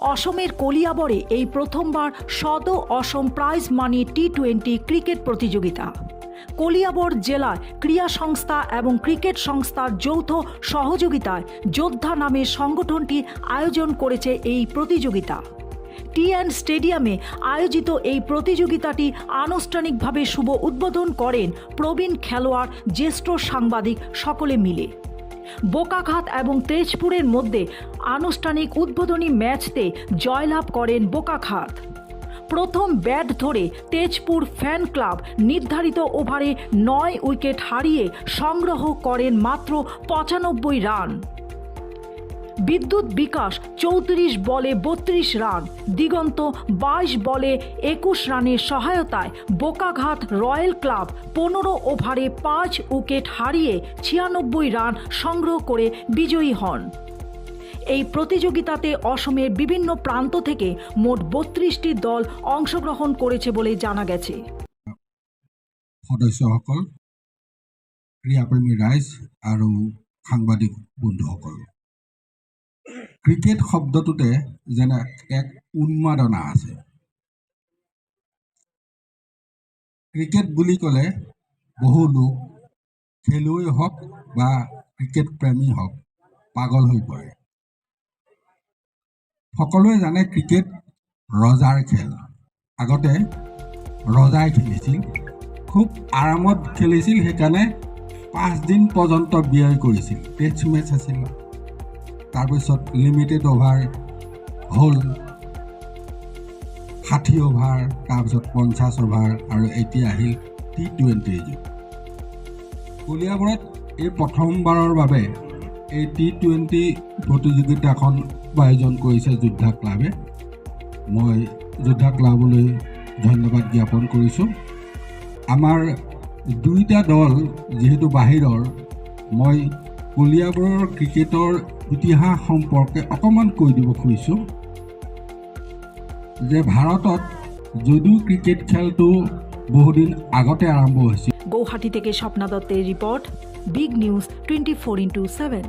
অসমের কলিয়াবরে এই প্রথমবার সদ Asom prize money T twenty cricket প্রতিযোগিতা। কলিয়াবর জেলায় ক্রীড়া সংস্থা এবং ক্রিকেট সংস্থার যৌথ সহযোগিতায় যোদ্ধা নামের সংগঠনটি আয়োজন করেছে এই প্রতিযোগিতা। টি অ্যান্ড স্টেডিয়ামে আয়োজিত এই প্রতিযোগিতাটি আনুষ্ঠানিকভাবে শুভ উদ্বোধন করেন প্রবীণ খেলোয়াড়, জ্যেষ্ঠ সাংবাদিক সকলে মিলে। বোকাখাত এবং তেজপুরের মধ্যে আনুষ্ঠানিক উদ্বোধনী ম্যাচতে জয়লাভ করেন বোকাখাত। প্রথম ব্যাট ধরে তেজপুর ফ্যান ক্লাব নির্ধারিত ওভারে নয় উইকেট হারিয়ে সংগ্রহ করেন মাত্র পঁচানব্বই রান। বিদ্যুৎ বিকাশ চৌত্রিশ বলে বত্রিশ রান, দিগন্ত বাইশ বলে একুশ রানের সহায়তায় বোকাঘাট রয়্যাল ক্লাব পনেরো ওভারে পাঁচ উইকেট হারিয়ে ছিয়ানব্বই রান সংগ্রহ করে বিজয়ী হন। এই প্রতিযোগিতাতে অসমের বিভিন্ন প্রান্ত থেকে মোট বত্রিশটি দল অংশগ্রহণ করেছে বলে জানা গেছে। সদস্যসকল ক্ৰীড়াপ্ৰেমী ৰাইজ আৰু সাংবাদিক বন্ধুসকল। ক্ৰিকেট শব্দটোতে যেনে এক উন্মাদনা আছে। ক্ৰিকেট বুলি ক'লে বহু লোক খেলুৱৈ হওক বা ক্ৰিকেট প্ৰেমী হওক পাগল হৈ পৰে। সকলোৱে জানে ক্ৰিকেট ৰজাৰ খেল। আগতে ৰজাই খেলিছিল খুব আৰামত খেলিছিল সেইকাৰণে পাঁচদিন পৰ্যন্ত ব্যয় কৰিছিল। টেষ্ট মেচ আছিল। তাৰপিছত লিমিটেড অভাৰ হ'ল ষাঠি অভাৰ তাৰপিছত পঞ্চাছ অভাৰ আৰু এতিয়া আহিল টি টুৱেণ্টিৰ যুগ। কলিয়াবৰত এই প্ৰথমবাৰৰ বাবে এই টি টুৱেণ্টি প্ৰতিযোগিতাখন আয়োজন কৰিছে যোদ্ধা ক্লাবে। মই যোদ্ধা ক্লাবলৈ ধন্যবাদ জ্ঞাপন কৰিছোঁ। আমাৰ দুইটা দল যিহেতু বাহিৰৰ মই কলিয়াবৰৰ ক্ৰিকেটৰ ইতিহাস সম্পৰ্কে অকণমান কৈ দিব খুজিছোঁ, যে ভাৰতত যদিও ক্ৰিকেট খেলটো বহুদিন আগতে আৰম্ভ হৈছিল। গৌহাটি থেকে স্বপ্না দত্তের report big news twenty four into seven